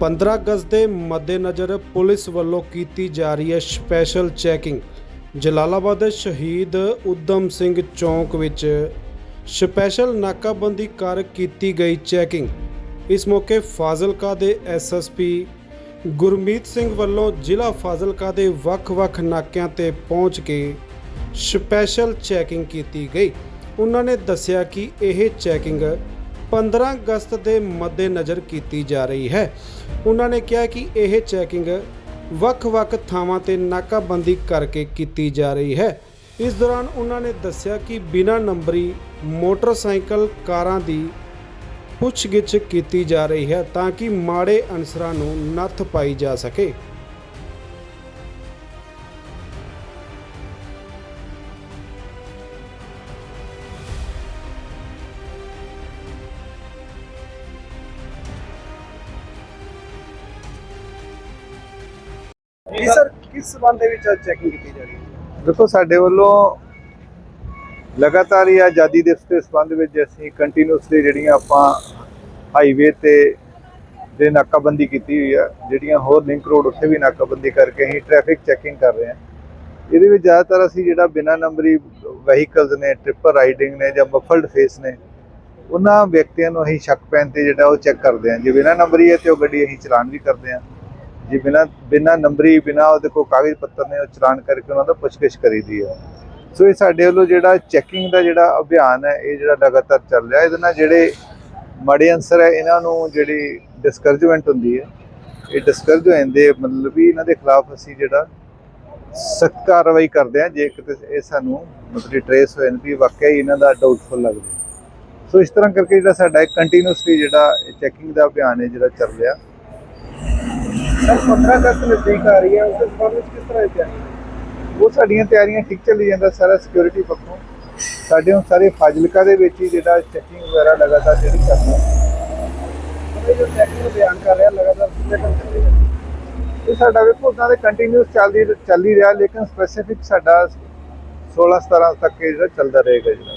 15 ਅਗਸਤ ਦੇ ਮੱਦੇਨਜ਼ਰ ਪੁਲਿਸ ਵੱਲੋਂ ਕੀਤੀ ਜਾ ਰਹੀ ਹੈ ਸਪੈਸ਼ਲ ਚੈਕਿੰਗ। ਜਲਾਲਾਬਾਦ ਦੇ ਸ਼ਹੀਦ ਉਦਮ ਸਿੰਘ ਚੌਂਕ ਵਿੱਚ ਸਪੈਸ਼ਲ ਨਾਕਾਬੰਦੀ ਕਰ ਕੀਤੀ ਗਈ ਚੈਕਿੰਗ। ਇਸ ਮੌਕੇ ਫਾਜ਼ਿਲਕਾ ਦੇ ਐਸਐਸਪੀ ਗੁਰਮੀਤ ਸਿੰਘ ਵੱਲੋਂ ਜ਼ਿਲ੍ਹਾ ਫਾਜ਼ਿਲਕਾ ਦੇ ਵੱਖ-ਵੱਖ ਨਾਕਿਆਂ ਤੇ ਪਹੁੰਚ ਕੇ ਸਪੈਸ਼ਲ ਚੈਕਿੰਗ ਕੀਤੀ ਗਈ। ਉਹਨਾਂ ਨੇ ਦੱਸਿਆ ਕਿ ਇਹ ਚੈਕਿੰਗ 15 ਅਗਸਤ ਦੇ ਮੱਦੇਨਜ਼ਰ ਕੀਤੀ ਜਾ ਰਹੀ ਹੈ। ਉਹਨਾਂ ਨੇ ਕਿਹਾ ਕਿ ਇਹ ਚੈਕਿੰਗ ਵੱਖ-ਵੱਖ ਥਾਵਾਂ ਤੇ ਨਾਕਾਬੰਦੀ ਕਰਕੇ ਕੀਤੀ ਜਾ ਰਹੀ ਹੈ। ਇਸ ਦੌਰਾਨ ਉਹਨਾਂ ਨੇ ਦੱਸਿਆ ਕਿ ਬਿਨਾਂ ਨੰਬਰੀ ਮੋਟਰਸਾਈਕਲ ਕਾਰਾਂ ਦੀ ਪੁੱਛਗਿੱਛ ਕੀਤੀ ਜਾ ਰਹੀ ਹੈ ਤਾਂ ਕਿ ਮਾੜੇ ਅਨਸਰਾਂ ਨੂੰ ਨੱਥ ਪਾਈ ਜਾ ਸਕੇ। ਜੀ ਸਰ, ਕਿਸ ਸਬੰਧ ਦੇ ਵਿੱਚ ਚੈਕਿੰਗ ਕੀਤੀ ਜਾ ਰਹੀ ਹੈ? ਦੇਖੋ, ਸਾਡੇ ਵੱਲੋਂ ਲਗਾਤਾਰ ਹੀ ਆਜ਼ਾਦੀ ਦਿਵਸ ਦੇ ਸੰਬੰਧ ਵਿੱਚ ਅਸੀਂ ਕੰਟੀਨਿਊਸਲੀ ਜਿਹੜੀਆਂ ਆਪਾਂ ਹਾਈਵੇ ਤੇ ਦੇ ਨਾਕਾਬੰਦੀ ਕੀਤੀ ਹੋਈ ਆ, ਜਿਹੜੀਆਂ ਹੋਰ ਲਿੰਕ ਰੋਡ ਉੱਥੇ ਵੀ ਨਾਕਾਬੰਦੀ ਕਰਕੇ ਅਸੀਂ ਟ੍ਰੈਫਿਕ ਚੈਕਿੰਗ ਕਰ ਰਹੇ ਹਾਂ। ਇਹਦੇ ਵਿੱਚ ਜ਼ਿਆਦਾਤਰ ਅਸੀਂ ਜਿਹੜਾ ਬਿਨਾਂ ਨੰਬਰੀ ਵਹੀਕਲਸ ਨੇ ਟ੍ਰਿਪਲ ਰਾਈਡਿੰਗ ਨੇ ਜਾਂ ਬਫਲਡ ਫੇਸ ਨੇ, ਉਹਨਾਂ ਵਿਅਕਤੀਆਂ ਨੂੰ ਅਸੀਂ ਸ਼ੱਕ ਪੈਣ ਤੇ ਜਿਹੜਾ ਉਹ ਚੈੱਕ ਕਰਦੇ ਹਾਂ। ਜੇ ਬਿਨਾਂ ਨੰਬਰੀ ਹੈ ਤੇ ਉਹ ਗੱਡੀ ਅਸੀਂ ਚਲਾਨ ਵੀ ਕਰਦੇ ਹਾਂ। ਜੇ, ਬਿਨਾਂ ਬਿਨਾਂ ਨੰਬਰੀ, ਬਿਨਾਂ ਉਹਦੇ ਕੋਲ ਕਾਗਜ਼ ਪੱਤਰ ਨੇ ਉਹ ਚਲਾਨ ਕਰਕੇ ਉਹਨਾਂ ਦਾ ਪੁੱਛਗਿੱਛ ਕਰੀਦੀ ਹੈ। ਸੋ ਇਹ ਸਾਡੇ ਵੱਲੋਂ ਜਿਹੜਾ ਚੈਕਿੰਗ ਦਾ ਜਿਹੜਾ ਅਭਿਆਨ ਹੈ, ਇਹ ਜਿਹੜਾ ਲਗਾਤਾਰ ਚੱਲ ਰਿਹਾ, ਇਹਦੇ ਨਾਲ ਜਿਹੜੇ ਮਾੜੇ ਅੰਸਰ ਹੈ, ਇਹਨਾਂ ਨੂੰ ਜਿਹੜੀ ਡਿਸਕਰੇਜਮੈਂਟ ਹੁੰਦੀ ਹੈ, ਇਹ ਡਿਸਕਰੇਜ ਹੋ ਜਾਂਦੇ ਮਤਲਬ ਵੀ ਇਹਨਾਂ ਦੇ ਖਿਲਾਫ ਅਸੀਂ ਜਿਹੜਾ ਸਖਤ ਕਾਰਵਾਈ ਕਰਦੇ ਹਾਂ, ਜੇ ਕਿਤੇ ਇਹ ਸਾਨੂੰ ਮਤਲਬ ਟ੍ਰੇਸ ਹੋਏ ਨੇ ਵੀ ਵਾਕਿਆ ਹੀ ਇਹਨਾਂ ਦਾ ਡਾਊਟਫੁਲ ਲੱਗਦਾ ਸੋ ਇਸ ਤਰ੍ਹਾਂ ਕਰਕੇ ਜਿਹੜਾ ਸਾਡਾ ਕੰਟੀਨਿਊਸਲੀ ਜਿਹੜਾ ਚੈਕਿੰਗ ਦਾ ਅਭਿਆਨ ਹੈ, ਜਿਹੜਾ ਚੱਲ ਰਿਹਾ 15 ਅਗਸਤ ਨਜ਼ਦੀਕ ਆ ਰਹੀ ਹੈ ਉਸ ਸੰਬੰਧ ਕਿਸ ਤਰ੍ਹਾਂ ਦੀ ਤਿਆਰੀ ਉਹ ਸਾਡੀਆਂ ਤਿਆਰੀਆਂ ਠੀਕ ਚੱਲੀ ਜਾਂਦਾ ਸਾਰਾ ਸਿਕਿਉਰਿਟੀ ਪੱਖੋਂ। ਸਾਡੇ ਹੁਣ ਸਾਰੇ ਫਾਜ਼ਿਲਕਾ ਦੇ ਵਿੱਚ ਹੀ ਜਿਹੜਾ ਚੈਕਿੰਗ ਵਗੈਰਾ ਲਗਾਤਾਰ ਜਿਹੜੀ ਹੈ। ਇਹ ਜੋ ਚੈਕਿੰਗ ਬਿਆਨ ਕਰ ਰਿਹਾ ਲਗਾਤਾਰ ਇਹ ਸਾਡਾ ਵੇਖੋ ਉਦਾਂ ਦੇ ਕੰਟੀਨਿਊਸ ਚੱਲਦੀ ਚੱਲ ਰਿਹਾ ਲੇਕਿਨ ਸਪੈਸੀਫਿਕ ਸਾਡਾ 16 17 ਤੱਕ ਇਹ ਜਿਹੜਾ ਚੱਲਦਾ ਰਹੇਗਾ ਜਿਹੜਾ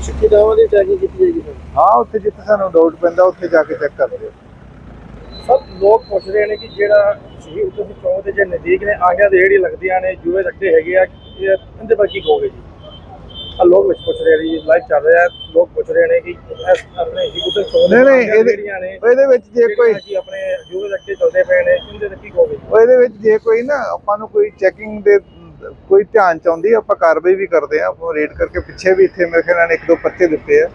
ਸ਼ਿੱਕੀ ਦਾਵਾਂ ਦੀ ਚੈਕਿੰਗ ਕੀਤੀ ਜਾਏਗੀ? ਹਾਂ ਉੱਥੇ ਜਿੱਥੇ ਸਾਨੂੰ ਡਾਊਟ ਪੈਂਦਾ ਉੱਥੇ ਜਾ ਕੇ ਚੈੱਕ ਕਰਦੇ ਹਾਂ ਸਭ ਲੋਕ ਪੁੱਛ ਰਹੇ ਨੇ ਕਿ ਜਿਹੜਾ ਸ਼ਹੀਦ ਸਿੰਘ ਚੌਂਕ ਦੇ ਜੇ ਨਜ਼ਦੀਕ ਨੇ ਆਗਿਆ ਦੇ ਜਿਹੜੀ ਲੱਗਦੀਆਂ ਨੇ ਜੂਏ ਰੱਖਦੇ ਹੈਗੇ ਆ ਇਹ ਇਹਦੇ ਬਾਰੇ ਕੀ ਕਹੋਗੇ ਜੀ? ਆ ਲੋਕ ਵਿੱਚ ਪੁੱਛ ਰਹੇ ਨੇ ਜੀ ਲਾਈਵ ਚੱਲ ਰਿਹਾ ਲੋਕ ਪੁੱਛ ਰਹੇ ਨੇ ਕਿ ਇਸ ਆਪਣੇ ਸ਼ਹੀਦ ਚੌਂਕ ਨਹੀਂ, ਨਹੀਂ, ਆਗਿਆ ਇਹਦੇ- ਵਿੱਚ ਜੇ ਕੋਈ ਆਪਣੇ ਜੂਏ ਰੱਖਦੇ ਚੱਲਦੇ ਪਏ ਨੇ ਇਹਦੇ ਤੇ ਕੀ ਕਹੋਗੇ ਇਹਦੇ ਵਿੱਚ ਜੇ ਕੋਈ ਨਾ ਆਪਾਂ ਨੂੰ ਕੋਈ ਚੈਕਿੰਗ ਦੇ ਕੋਈ ਧਿਆਨ ਚ ਆਉਂਦੀ ਆਪਾਂ ਕਾਰਵਾਈ ਵੀ ਕਰਦੇ ਆ ਆਪਾਂ ਰੇਡ ਕਰਕੇ ਪਿੱਛੇ ਵੀ ਇੱਥੇ ਮੇਰੇ ਖਿਆਲ ਨਾਲ ਇੱਕ ਦੋ ਪਰਚੇ ਦਿੱਤੇ ਆ।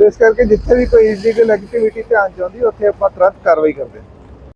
ਇਸ ਕਰਕੇ ਜਿੱਥੇ ਵੀ ਕੋਈ ਇਲੀਗਲ ਐਕਟੀਵਿਟੀ ਧਿਆਨ ਚ ਆਉਂਦੀ, ਉੱਥੇ ਆਪਾਂ ਤੁਰੰਤ ਕਾਰਵਾਈ ਕਰਦੇ ਹਾਂ।